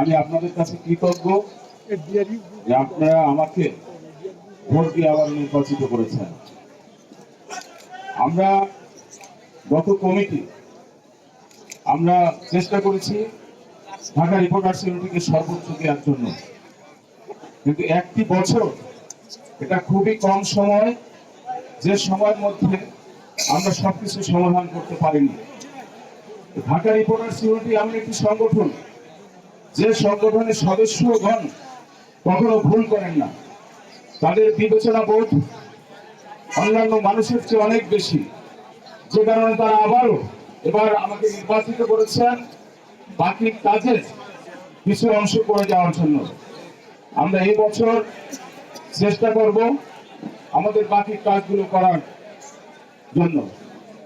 আমি আপনাদের কাছে কৃতজ্ঞ যে আপনারা আমাকে ভোট দিয়ে আবার নির্বাচিত করেছেন। আমরা গত কমিটি, আমরা চেষ্টা করেছি ঢাকা রিপোর্টার্স ইউনিটিকে সর্বোচ্চ দেওয়ার জন্য। কিন্তু একটি বছর এটা খুবই কম সময়, যে সময়ের মধ্যে আমরা সবকিছু সমাধান করতে পারিনি। ঢাকা রিপোর্টার্স ইউনিটি এমন একটি সংগঠন যে সংগঠনের সদস্যগণ কখনো ভুল করেন না, তাদের বিবেচনা বোধ অন্যান্য মানুষের চেয়ে অনেক বেশি। যে কারণে তারা আবারও এবার আমাকে নির্বাচিত করেছেন। বাকি কাজে কিছু অংশ করে যাওয়ার জন্য। আমরা এই বছর চেষ্টা করব আমাদের বাকি কাজগুলো করার জন্য।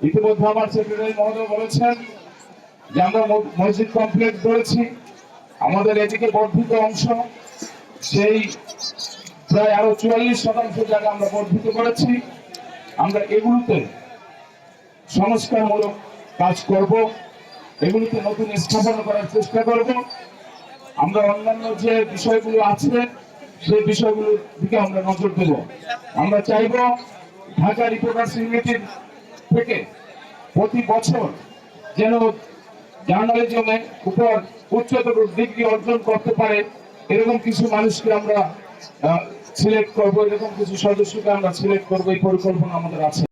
ইতিমধ্যে আমার সেক্রেটারি মহোদয় বলেছেন যে আমরা মসজিদ কমপ্লেক্স করেছি। আমাদের এদিকে বর্ধিত অংশ, সেই প্রায় আরও চুয়াল্লিশ শতাংশ জায়গা আমরা বর্ধিত করেছি। আমরা এগুলোতে সংস্কারমূলক কাজ করব, এগুলিতে নতুন স্থাপনা করার চেষ্টা করব। আমরা অন্যান্য যে বিষয়গুলো আছে, সেই বিষয়গুলোর দিকে আমরা নজর দেব। আমরা চাইব ঢাকা রিপোর্টার্স ইউনিটির থেকে প্রতি বছর যেন জার্নালিজমে উপর উচ্চতর ডিগ্রি অর্জন করতে পারে, এরকম কিছু মানুষকে আমরা সিলেক্ট করব, এরকম কিছু সদস্যকে আমরা সিলেক্ট করব, এই পরিকল্পনা আমাদের আছে।